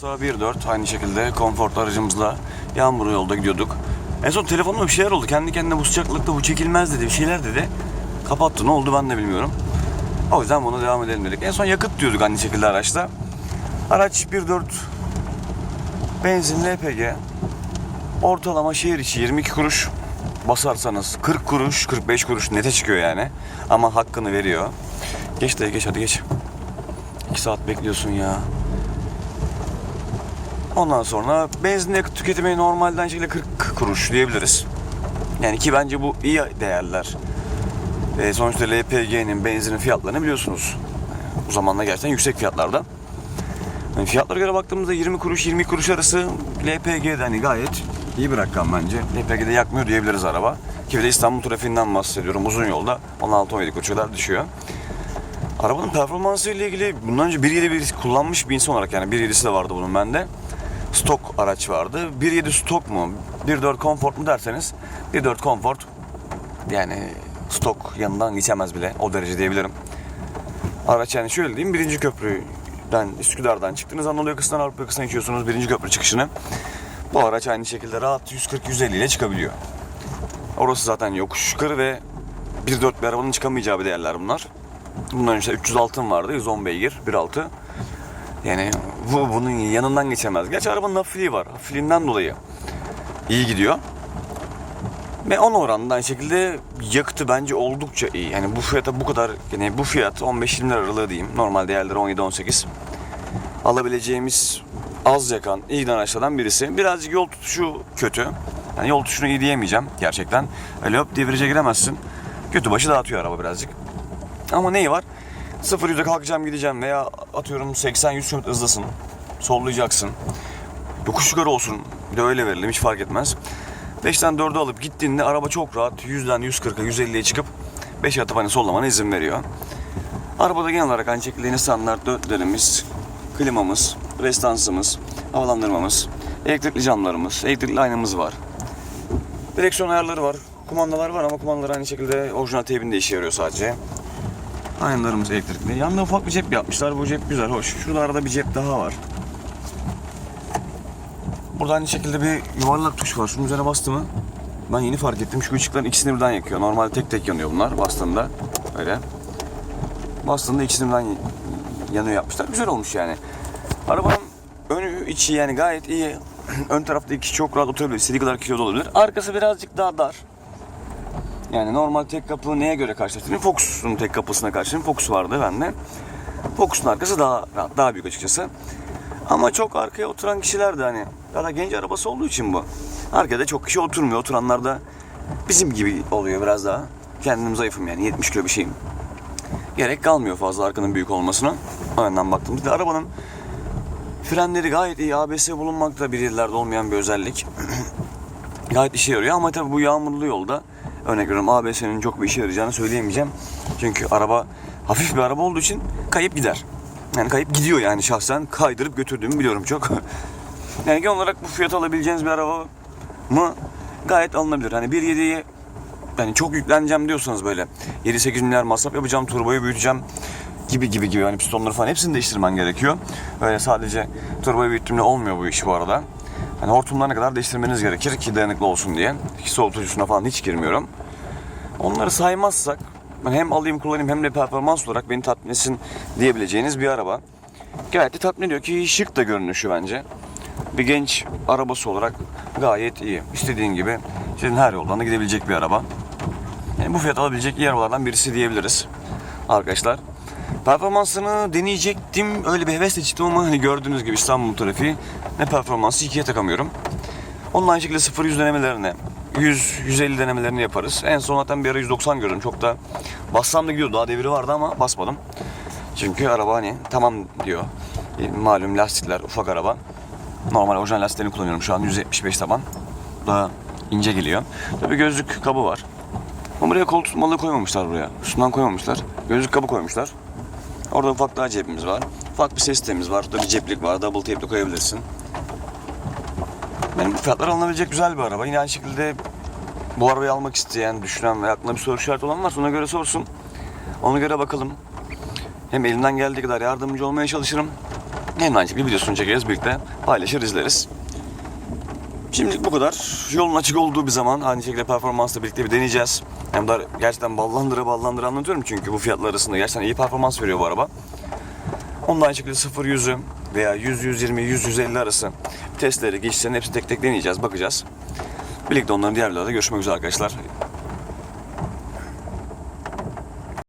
Saat 1.4 aynı şekilde konforlu aracımızla yağmurlu yolda gidiyorduk. En son telefonuma bir şeyler oldu. Kendi kendine bu sıcaklıkta bu çekilmez dedi. Bir şeyler dedi. Kapattı. Ne oldu ben de bilmiyorum. O yüzden buna devam edelim dedik. En son yakıt diyorduk aynı şekilde araçta. Araç 1.4 benzinli LPG. Ortalama şehir içi 22 kuruş. Basarsanız 40 kuruş, 45 kuruş nete çıkıyor yani. Ama hakkını veriyor. Geç de geç hadi geç. 2 saat bekliyorsun ya. Ondan sonra benzin yakıt tüketimi normalden şekilde 40 kuruş diyebiliriz. Yani ki bence bu iyi değerler. E, sonuçta LPG'nin, benzinin fiyatlarını biliyorsunuz. Bu zamanla gerçekten yüksek fiyatlarda. Yani fiyatlara göre baktığımızda 20 kuruş 20 kuruş arası LPG'de hani gayet iyi bir rakam bence. LPG'de yakmıyor diyebiliriz araba. Ki bir de İstanbul trafiğinden bahsediyorum. Uzun yolda 16-17 kuruşa kadar düşüyor. Arabanın performansı ile ilgili bundan önce 1.7 kullanmış bir insan olarak yani 1.7'si de vardı bunun bende. Stok araç vardı. 1.7 stok mu? 1.4 Comfort mu derseniz 1.4 Comfort yani stok yanından geçemez bile o derece diyebilirim. Araç yani şöyle diyeyim birinci köprüden Üsküdar'dan çıktınız Anadolu yakasından Avrupa yakasına geçiyorsunuz birinci köprü çıkışını. Bu araç aynı şekilde rahat 140-150 ile çıkabiliyor. Orası zaten yokuş yukarı ve 1.4 bir arabanın çıkamayacağı bir değerler bunlar. Bundan önce 306 vardı 110 beygir 1.6. Yani bu bunun yanından geçemez. Gerçi arabanın hafifliği var. Hafifliğinden dolayı iyi gidiyor. Ve on oranında aynı şekilde yakıtı bence oldukça iyi. Yani bu fiyata bu kadar yani bu fiyat 15-20 lira aralığı diyeyim. Normal değerleri 17-18. Alabileceğimiz az yakan iyi giden araçlardan birisi. Birazcık yol tutuşu kötü. Yani yol tutuşunu iyi diyemeyeceğim gerçekten. Öyle hop diye giremezsin. Kötü başı dağıtıyor araba birazcık. Ama neyi var? 0 yüze kalkacağım gideceğim veya atıyorum 80-100 km hızlısın. Sollayacaksın. Yokuş yukarı olsun. Bir de öyle verelim hiç fark etmez. 5'ten 4'e alıp gittiğinde araba çok rahat 100'den 140'a 150'ye çıkıp 5'e atıp hani sollamana izin veriyor. Arabada genel olarak aynı şekilde yeni standart dörtlerimiz, klimamız, restansımız, havalandırmamız, elektrikli camlarımız, elektrikli aynamız var. Direksiyon ayarları var. Kumandalar var ama kumandalar aynı şekilde orijinal teybinde işe yarıyor sadece. Aynalarımız elektrikli. Yanında ufak bir cep yapmışlar. Bu cep güzel, hoş. Şurada arada bir cep daha var. Burada aynı şekilde bir yuvarlak tuş var. Şunun üzerine bastı mı? Ben yeni fark ettim. Şu ışıkların ikisini birden yakıyor. Normalde tek tek yanıyor bunlar bastığında. Öyle. Bastığında ikisini birden yanıyor yapmışlar. Güzel olmuş yani. Arabanın önü içi yani gayet iyi. Ön tarafta iki çok rahat oturabilir. İstediği kadar kilo olabilir. Arkası birazcık daha dar. Yani normal tek kapı neye göre karşılaştırayım? Focus'un tek kapısına karşılayayım. Focus vardı bende. Focus'un arkası daha rahat, daha büyük açıkçası. Ama çok arkaya oturan kişiler de hani daha genç arabası olduğu için bu. Arkada çok kişi oturmuyor. Oturanlar da bizim gibi oluyor biraz daha. Kendim zayıfım yani 70 kilo bir şeyim. Gerek kalmıyor fazla arkanın büyük olmasına. O yönden baktığımızda arabanın frenleri gayet iyi. ABS bulunmakta bir yerlerde olmayan bir özellik. gayet işe yarıyor ama tabii bu yağmurlu yolda örnek veriyorum ABS'nin çok bir işe yarayacağını söyleyemeyeceğim. Çünkü araba hafif bir araba olduğu için kayıp gider. Yani kayıp gidiyor yani şahsen kaydırıp götürdüğümü biliyorum çok. yani genel olarak bu fiyat alabileceğiniz bir araba mı gayet alınabilir. Hani 1.7'ye yani çok yükleneceğim diyorsanız böyle 7-8 milyar masraf yapacağım, turboyu büyüteceğim gibi gibi gibi hani pistonları falan hepsini değiştirmen gerekiyor. Öyle sadece turboyu büyüttüğümle olmuyor bu iş bu arada. Hani hortumlarına kadar değiştirmeniz gerekir ki dayanıklı olsun diye. Ki soğutucusuna falan hiç girmiyorum. Onları saymazsak hem alayım kullanayım hem de performans olarak beni tatmin etsin diyebileceğiniz bir araba. Gayet de tatmin ediyor ki şık da görünüşü bence. Bir genç arabası olarak gayet iyi. İstediğin gibi senin her yoldan da gidebilecek bir araba. Yani bu fiyat alabilecek iyi arabalardan birisi diyebiliriz arkadaşlar. Performansını deneyecektim. Öyle bir hevesle çıktım ama hani gördüğünüz gibi İstanbul trafiği ne performansı ikiye takamıyorum. Onun aynı şekilde 0-100 denemelerine 100-150 denemelerini yaparız. En son zaten bir ara 190 gördüm. Çok da bassam da gidiyordu. Daha devri vardı ama basmadım. Çünkü araba hani tamam diyor. E, Malum lastikler ufak araba. Normal orijinal lastiklerini kullanıyorum şu an 175 taban. Daha ince geliyor. Tabii gözlük kabı var. Ama buraya kol tutmalı koymamışlar buraya. Üstünden koymamışlar. Gözlük kabı koymuşlar. Orada ufak daha cebimiz var. Ufak bir ses sistemimiz var. Burada bir ceplik var. Double tape de koyabilirsin. Benim bu fiyatlar alınabilecek güzel bir araba. Yine aynı şekilde bu arabayı almak isteyen, düşünen ve aklına bir soru işareti olan varsa ona göre sorsun. Ona göre bakalım. Hem elimden geldiği kadar yardımcı olmaya çalışırım. Hem de aynı şekilde videosunu çekeriz birlikte paylaşır izleriz. Şimdilik bu kadar. Yolun açık olduğu bir zaman aynı şekilde performansla birlikte bir deneyeceğiz. Hem de gerçekten ballandıra ballandıra anlatıyorum çünkü bu fiyatlar arasında gerçekten iyi performans veriyor bu araba. Onun da aynı şekilde 0-100'ü veya 100-120, 100-150 arası testleri, geçişlerin hepsini tek tek deneyeceğiz, bakacağız. Birlikte onların diğer videolarda görüşmek üzere arkadaşlar.